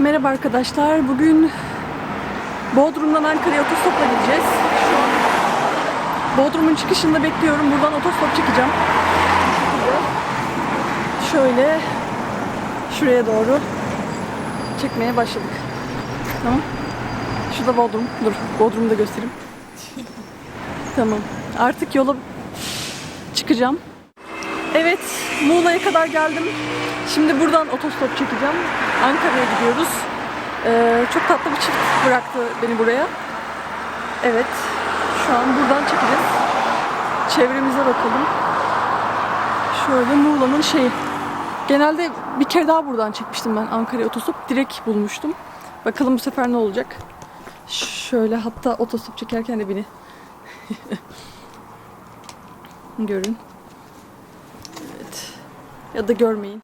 Merhaba arkadaşlar. Bugün Bodrum'dan Ankara'ya otostopla gideceğiz. Şu an Bodrum'un çıkışında bekliyorum. Buradan otostop çekeceğim. Şöyle şuraya doğru çekmeye başladık. Tamam. Şurada Bodrum. Dur, Bodrum'u da göstereyim. tamam. Artık yola çıkacağım. Evet, Muğla'ya kadar geldim. Şimdi buradan otostop çekeceğim. Ankara'ya gidiyoruz. Ee, çok tatlı bir çift bıraktı beni buraya. Evet, şu an buradan çekeceğiz. Çevremize bakalım. Şöyle Muğla'nın şeyi. Genelde bir kere daha buradan çekmiştim ben Ankara'ya otostop. Direkt bulmuştum. Bakalım bu sefer ne olacak. Şöyle hatta otostop çekerken de beni görün. Ya da görmeyin.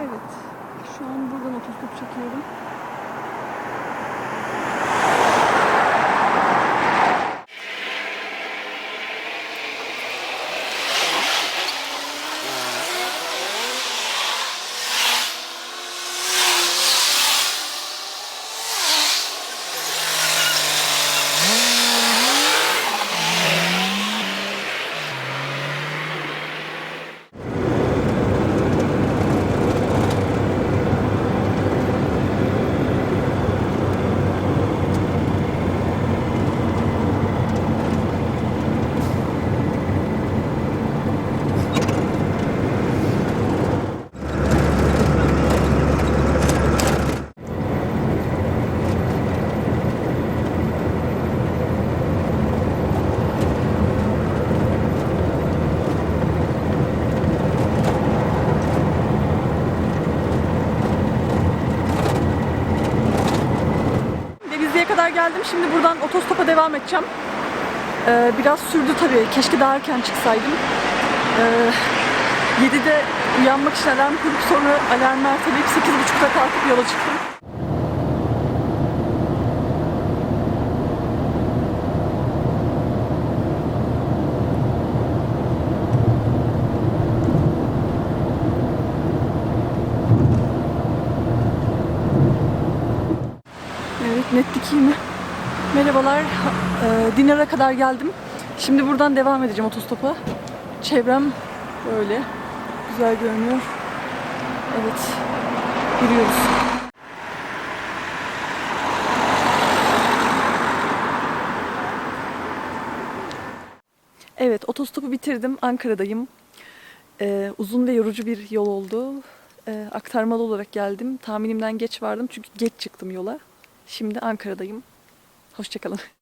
Evet. Şu an buradan otostop çekiyorum. Denizli'ye kadar geldim. Şimdi buradan otostopa devam edeceğim. Ee, biraz sürdü tabii. Keşke daha erken çıksaydım. Ee, 7'de uyanmak için alarm kurup sonra alarmı erteleyip 8.30'da kalkıp yola çıktım. Netlik iyi? Merhabalar. Ha- e, Dinar'a kadar geldim. Şimdi buradan devam edeceğim otostopa. Çevrem böyle. Güzel görünüyor. Evet. Yürüyoruz. Evet, otostopu bitirdim. Ankara'dayım. Ee, uzun ve yorucu bir yol oldu. Ee, aktarmalı olarak geldim. Tahminimden geç vardım çünkü geç çıktım yola. Şimdi Ankara'dayım. Hoşçakalın.